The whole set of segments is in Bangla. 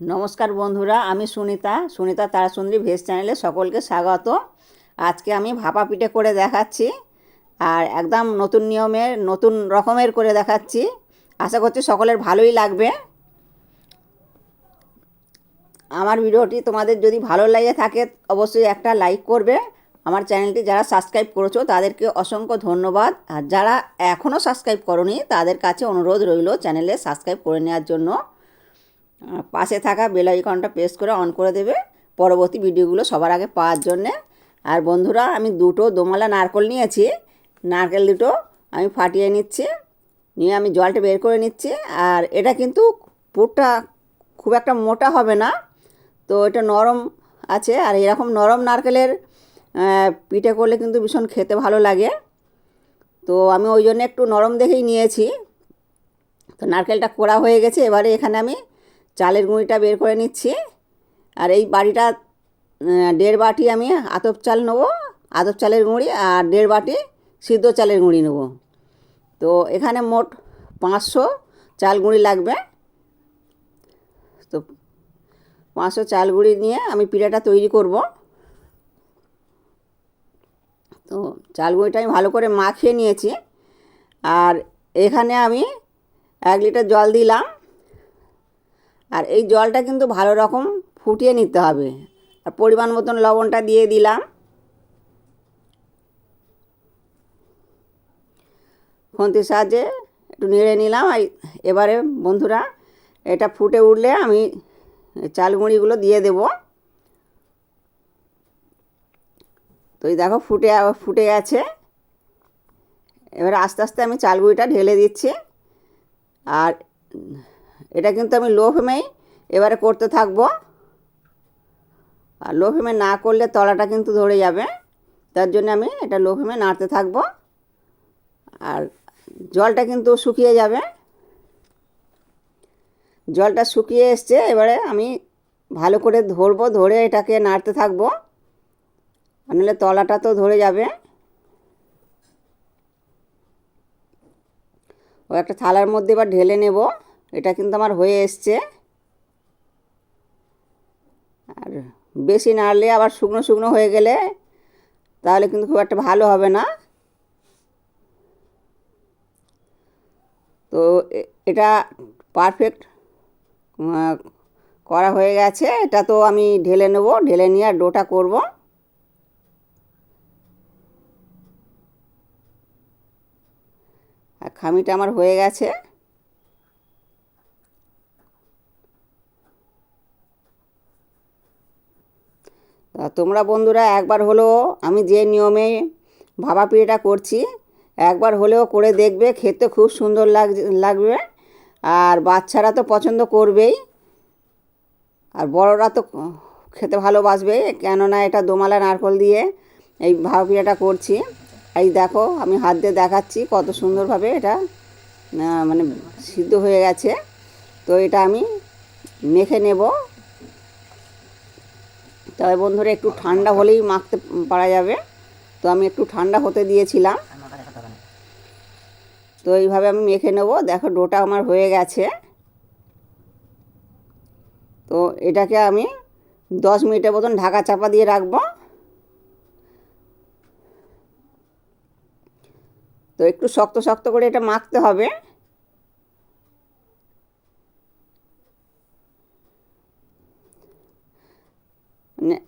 নমস্কার বন্ধুরা, আমি সুনিতা সুনিতা তারাসুন্দরী ভেজ চ্যানেলে সকলকে স্বাগত। আজকে আমি ভাপা পিঠে করে দেখাচ্ছি আর একদম নতুন নিয়মের নতুন রকমের করে দেখাচ্ছি। আশা করছি সকলের ভালোই লাগবে। আমার ভিডিওটি তোমাদের যদি ভালো লাগে থাকে, অবশ্যই একটা লাইক করবে। আমার চ্যানেলটি যারা সাবস্ক্রাইব করেছ, তাদেরকে অসংখ্য ধন্যবাদ। আর যারা এখনও সাবস্ক্রাইব করনি, তাদের কাছে অনুরোধ রইল চ্যানেলে সাবস্ক্রাইব করে নেওয়ার জন্য। পাশে থাকা বেল আইকনটা প্রেস করে অন করে দেবে। পরবর্তী ভিডিওগুলো সবার আগে পাওয়ার জন্যে। আর বন্ধুরা, আমি দুটো দোমালা নারকেল নিয়েছি। নারকেল দুটো আমি ফাটিয়ে নিচ্ছি। নিয়ে আমি জলটা বের করে নিচ্ছি। আর এটা কিন্তু পুরটা খুব একটা মোটা হবে না। তো এটা নরম আছে। আর এরকম নরম নারকেলের পিঠে করলে কিন্তু ভীষণ খেতে ভালো লাগে। তো আমি ওই জন্য একটু নরম দেখেই নিয়েছি। তো নারকেলটা কোড়া হয়ে গেছে। এবারে এখানে আমি চালের গুঁড়িটা বের করে নিচ্ছি। আর এই বাড়িটা দেড় বাটি আমি আতপ চাল নেব, আতপ চালের গুঁড়ি আর দেড় বাটি সিদ্ধ চালের গুঁড়ি নেব। তো এখানে মোট পাঁচশো চাল গুঁড়ি লাগবে। তো পাঁচশো চাল গুঁড়ি নিয়ে আমি পিঠাটা তৈরি করব। তো চাল গুঁড়িটা আমি ভালো করে মাখিয়ে নিয়েছি। আর এখানে আমি এক লিটার জল দিলাম। আর এই জলটা কিন্তু ভালো রকম ফুটিয়ে নিতে হবে। আর পরিমাণ মতন লবণটা দিয়ে দিলাম। খন্তির সাহায্যে একটু নেড়ে নিলাম। এবারে বন্ধুরা, এটা ফুটে উঠলে আমি চাল গুঁড়িগুলো দিয়ে দেব। তো এই দেখো ফুটে ফুটে গেছে। এবারে আস্তে আস্তে আমি চাল গুঁড়িটা ঢেলে দিচ্ছি। আর এটা কিন্তু আমি লো ফ্লেমেই এবারে করতে থাকব। আর লো ফ্লেমে না করলে তলাটা কিন্তু ধরে যাবে। তার জন্য আমি এটা লো ফ্লেমে নাড়তে থাকব। আর জলটা কিন্তু শুকিয়ে যাবে। জলটা শুকিয়ে এসছে, এবারে আমি ভালো করে ধরবো, ধরে এটাকে নাড়তে থাকব। নাহলে তলাটা তো ধরে যাবে। ও একটা থালার মধ্যে এবার ঢেলে নেব। এটা কিন্তু আমার হয়ে এসছে। আর বেশি নাড়লে আবার শুকনো শুকনো হয়ে গেলে তাহলে কিন্তু খুব একটা ভালো হবে না। তো এটা পারফেক্ট করা হয়ে গেছে। এটা তো আমি ঢেলে নেব, ঢেলে নিয়ে আর ডোটা করব। আর খামিটা আমার হয়ে গেছে তা তোমরা বন্ধুরা একবার হলেও আমি যে নিয়মে ভাপা পিঠেটা করছি, একবার হলেও করে দেখবে, খেতে খুব সুন্দর লাগ, লাগবে। আর বাচ্চারা তো পছন্দ করবেই। আর বড়রা তো খেতে ভালোবাসবে, কেননা এটা দোমালা নারকল দিয়ে এই ভাপা পিঠাটা করছি। এই দেখো, আমি হাত দিয়ে দেখাচ্ছি কত সুন্দরভাবে এটা মানে সিদ্ধ হয়ে গেছে। তো এটা আমি মেখে নেব। তবে বন্ধুরা, একটু ঠান্ডা হলেই মাখতে পারা যাবে। তো আমি একটু ঠান্ডা হতে দিয়েছিলাম। তো এইভাবে আমি মেখে নেব। দেখো, ডোটা আমার হয়ে গেছে। তো এটাকে আমি দশ মিনিটের মতন ঢাকা চাপা দিয়ে রাখব। তো একটু শক্ত শক্ত করে এটা মাখতে হবে মানে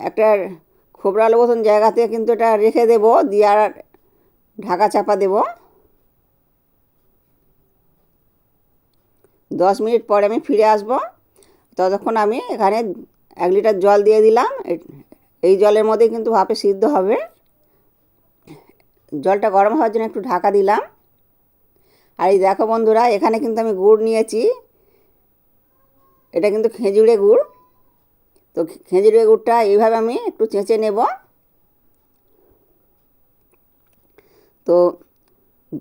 একটা খোবরালো মতন জায়গাতে কিন্তু এটা রেখে দেবো, দিয়ে আর ঢাকা চাপা দেব। দশ মিনিট পরে আমি ফিরে আসব। ততক্ষণ আমি এখানে এক লিটার জল দিয়ে দিলাম। এই জলের মধ্যে কিন্তু ভাপে সিদ্ধ হবে। জলটা গরম হওয়ার জন্য একটু ঢাকা দিলাম। আর এই দেখো বন্ধুরা, এখানে কিন্তু আমি গুড় নিয়েছি। এটা কিন্তু খেজুরে গুড়। তো খেজুরের গুড়টা এইভাবে আমি একটু চেঁচে নেব। তো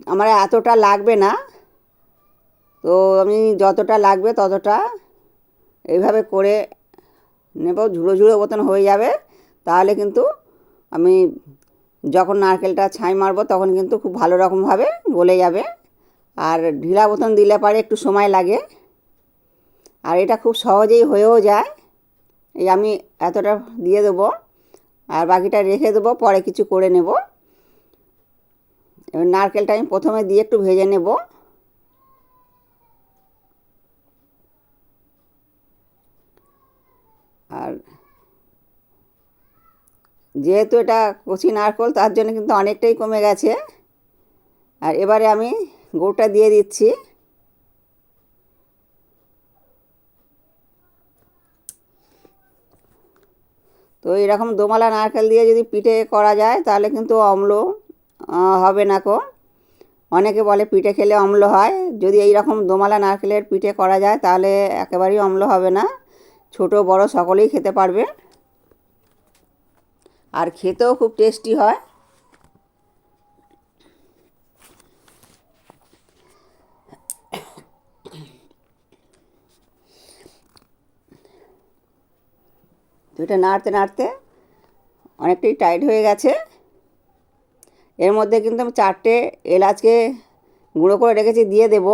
আমার এতটা লাগবে না। তো আমি যতটা লাগবে ততটা এইভাবে করে নেব, ঝুড়ো ঝুড়ো মতন হয়ে যাবে। তাহলে কিন্তু আমি যখন নারকেলটা ছাই মারবো তখন কিন্তু খুব ভালো রকমভাবে গলে যাবে। আর ঢিলা বোতন দিলে পারে একটু সময় লাগে। আর এটা খুব সহজেই হয়েও যায়। এই আমি এতটা দিয়ে দেবো আর বাকিটা রেখে দেবো, পরে কিছু করে নেব। এবার নারকেলটা আমি প্রথমে দিয়ে একটু ভেজে নেব। আর যেহেতু এটা কচি নারকল, তার জন্য কিন্তু অনেকটাই কমে গেছে। আর এবারে আমি গুড়টা দিয়ে দিচ্ছি। তো এরকম দোমালা নারকেল দিয়ে যদি পিঠে করা যায়, তাহলে কিন্তু অম্ল হবে না কো। অনেকে বলে পিঠে খেলে অম্ল হয়। যদি এই রকম দোমালা নারকেলের পিঠে করা যায়, তাহলে একেবারেই অম্ল হবে না। ছোট, বড় সকলেই খেতে পারবে। আর খেতেও খুব টেস্টি হয়। তো এটা নাড়তে নাড়তে অনেকটাই টাইট হয়ে গেছে। এর মধ্যে কিন্তু আমি চারটে এলাচকে গুঁড়ো করে রেখেছি, দিয়ে দেব।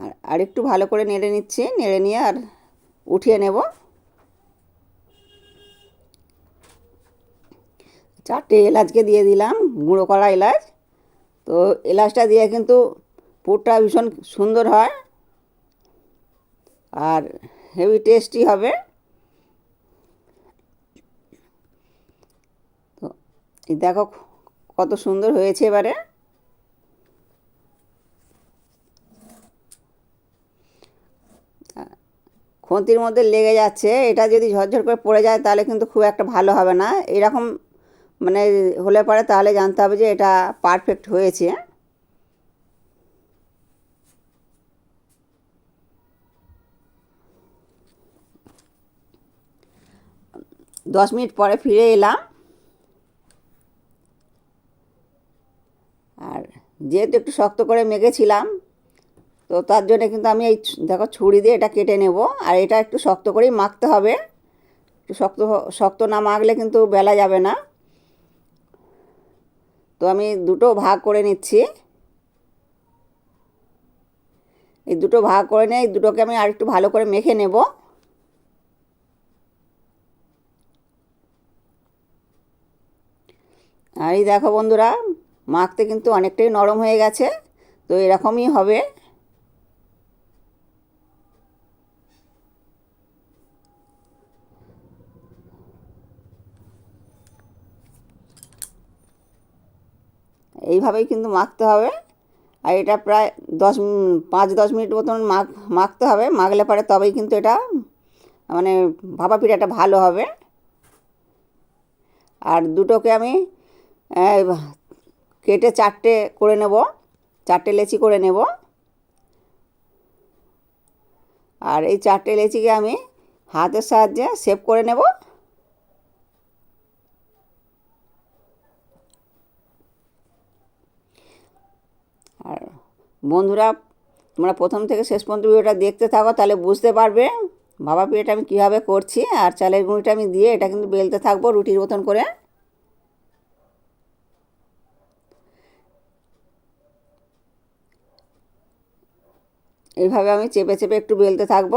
আর আরেকটু ভালো করে নেড়ে নিচ্ছি, নেড়ে নিয়ে আর উঠিয়ে নেব। চারটে এলাচকে দিয়ে দিলাম, গুঁড়ো করা এলাচ। তো এলাচটা দিয়ে কিন্তু পুরটা ভীষণ সুন্দর হয় আর হেভি টেস্টি হবে। তো দেখো কত সুন্দর হয়েছে এবারে। খন্তির মধ্যে লেগে যাচ্ছে, এটা যদি ঝরঝর করে পড়ে যায় তাহলে কিন্তু খুব একটা ভালো হবে না। এরকম মানে হলে পরে তাহলে জানতে হবে যে এটা পারফেক্ট হয়েছে। দশ মিনিট পরে ফিরে এলাম। আর যেহেতু একটু শক্ত করে মেখেছিলাম তো তার জন্য কিন্তু আমি এই দেখো ছুরি দিয়ে এটা কেটে নেব। আর এটা একটু শক্ত করেই মাখতে হবে। একটু শক্ত শক্ত না মাখলে কিন্তু বেলা যাবে না। তো আমি দুটো ভাগ করে নিচ্ছি। এই দুটো ভাগ করে নিয়ে এই দুটোকে আমি আর একটু ভালো করে মেখে নেব। আর এই দেখো বন্ধুরা, মাখতে কিন্তু অনেকটাই নরম হয়ে গেছে, তো এরকমই হবে। এইভাবেই কিন্তু মাখতে হবে। আর এটা প্রায় দশ পাঁচ দশ মিনিট মতন মাখ, মাখতে হবে। মাখলে পরে তবেই কিন্তু এটা মানে ভাপা পিঠাটা ভালো হবে। আর দুটোকে আমি কেটে চারটে করে নেব। চারটে লেচি করে নেব। আর এই চারটে লেচিকে আমি হাতের সাহায্যে সেভ করে নেব আর বন্ধুরা, তোমরা প্রথম থেকে শেষ পর্যন্ত ভিডিওটা দেখতে থাকো, তাহলে বুঝতে পারবে ভাবা পিঠাটা আমি কীভাবে করছি, আর চালের গুঁড়িটা আমি দিয়ে এটা কিন্তু বেলতে থাকব রুটির মতন করে। এইভাবে আমি চেপে চেপে একটু বেলতে থাকব।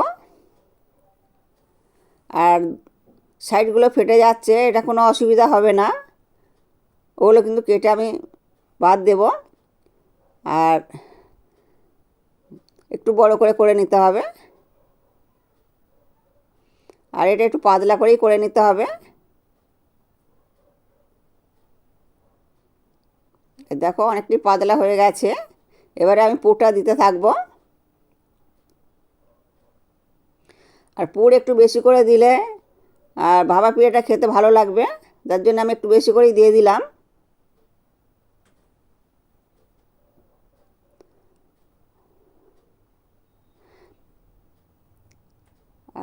আর সাইডগুলো ফেটে যাচ্ছে, এটা কোনো অসুবিধা হবে না। ওগুলো কিন্তু কেটে আমি বাদ দেব। আর একটু বড় করে করে নিতে হবে। আর এটা একটু পাতলা করেই করে নিতে হবে। দেখো অনেকটি পাতলা হয়ে গেছে। এবারে আমি পুরটা দিতে থাকব। আর পুর একটু বেশি করে দিলে, আর ভাবা পিঠাটা খেতে ভালো লাগবে। যার জন্য আমি একটু বেশি করেই দিয়ে দিলাম।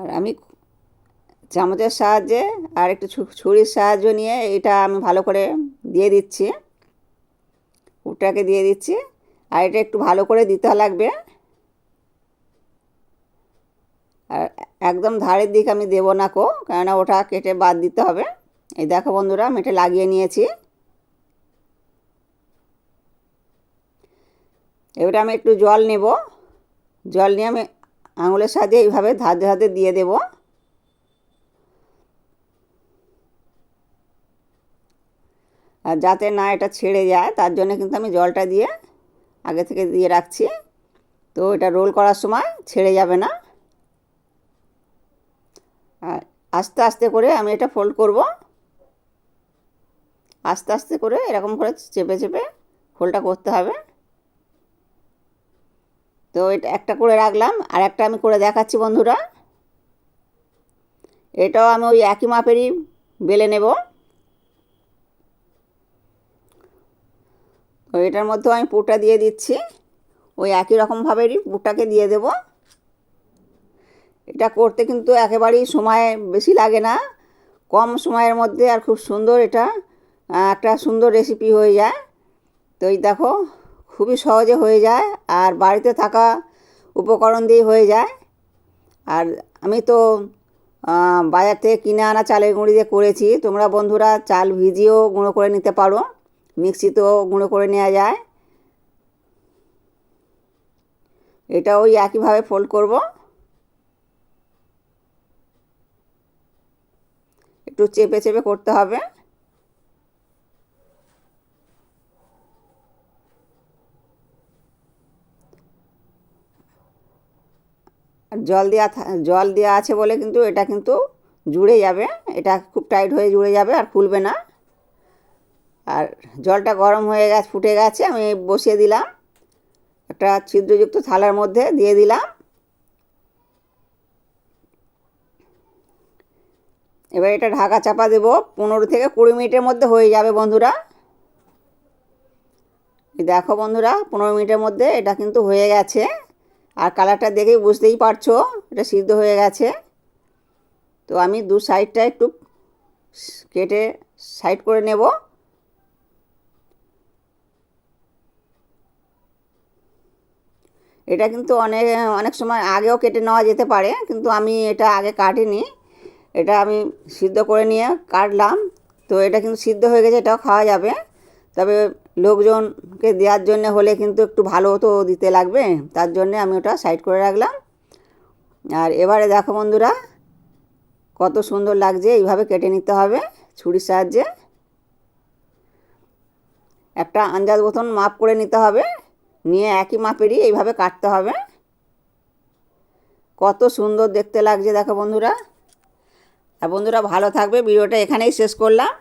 আর আমি চামচের সাহায্যে আর একটু ছুরির সাহায্য নিয়ে এটা আমি ভালো করে দিয়ে দিচ্ছি। উটাকে দিয়ে দিচ্ছি। আর এটা একটু ভালো করে দিতে লাগবে। আর একদম ধারের দিক আমি দেবো না কো, কেননা ওটা কেটে বাদ দিতে হবে। এই দেখো বন্ধুরা, আমি এটা লাগিয়ে নিয়েছি। এবারে আমি একটু জল নেব। জল নিয়ে আমি আঙুলের সাহায্যে এইভাবে ধার ধারে দিয়ে দেব। আর যাতে না এটা ছেড়ে যায়, তার জন্য কিন্তু আমি জলটা দিয়ে আগে থেকে দিয়ে রাখছি। তো এটা রোল করার সময় ছেড়ে যাবে না। আর আস্তে আস্তে করে আমি এটা ফোল্ড করব। আস্তে আস্তে করে এরকম করে চেপে চেপে ফোল্ডটা করতে হবে। তো এটা একটা করে রাখলাম, আর একটা আমি করে দেখাচ্ছি বন্ধুরা। এটাও আমি ওই একই মাপেরই বেলে নেব। তো এটার মধ্যেও আমি পুরটা দিয়ে দিচ্ছি। ওই একই রকমভাবেরই পুরটাকে দিয়ে দেব। এটা করতে কিন্তু একেবারেই সময় বেশি লাগে না। কম সময়ের মধ্যে আর খুব সুন্দর এটা একটা সুন্দর রেসিপি হয়ে যায়। তো এই দেখো খুবই সহজে হয়ে যায় আর বাড়িতে থাকা উপকরণ দিয়ে হয়ে যায়। আর আমি তো বাজার থেকে কিনে আনা চালের গুঁড়ি দিয়ে করেছি। তোমরা বন্ধুরা চাল ভিজিয়েও গুঁড়ো করে নিতে পারো। মিক্সিতেও গুঁড়ো করে নেওয়া যায়। এটা ওই একইভাবে ফোল্ড করব। একটু চেপে চেপে করতে হবে। জল দেওয়া জল দেওয়া আছে বলে কিন্তু এটা কিন্তু জুড়ে যাবে। এটা খুব টাইট হয়ে জুড়ে যাবে আর খুলবে না। আর জলটা গরম হয়ে গেছে ফুটে গেছে, আমি বসিয়ে দিলাম। একটা ছিদ্রযুক্ত থালার মধ্যে দিয়ে দিলাম। এবার এটা ঢাকা চাপা দেবো। পনেরো থেকে কুড়ি মিনিটের মধ্যে হয়ে যাবে বন্ধুরা। দেখো বন্ধুরা, পনেরো মিনিটের মধ্যে এটা কিন্তু হয়ে গেছে। আর কালারটা দেখেই বুঝতেই পারছ, এটা সিদ্ধ হয়ে গেছে। তো আমি দু সাইডটা একটু কেটে সাইড করে নেব। এটা কিন্তু অনেক অনেক সময় আগেও কেটে নেওয়া যেতে পারে, কিন্তু আমি এটা আগে কাটিনি। এটা আমি সিদ্ধ করে নিয়ে কাটলাম। তো এটা কিন্তু সিদ্ধ হয়ে গেছে, এটাও খাওয়া যাবে। তবে লোকজনকে দেওয়ার জন্য হলে কিন্তু একটু ভালো তো দিতে লাগবে। তার জন্যে আমি ওটা সাইড করে রাখলাম। আর এবারে দেখো বন্ধুরা, কত সুন্দর লাগছে। এইভাবে কেটে নিতে হবে ছুরির সাহায্যে। একটা আন্দাজ মতন মাপ করে নিতে হবে। নিয়ে একই মাপেরই এইভাবে কাটতে হবে। কত সুন্দর দেখতে লাগছে, দেখো বন্ধুরা। আর বন্ধুরা ভালো থাকবে। ভিডিওটা এখানেই শেষ করলাম।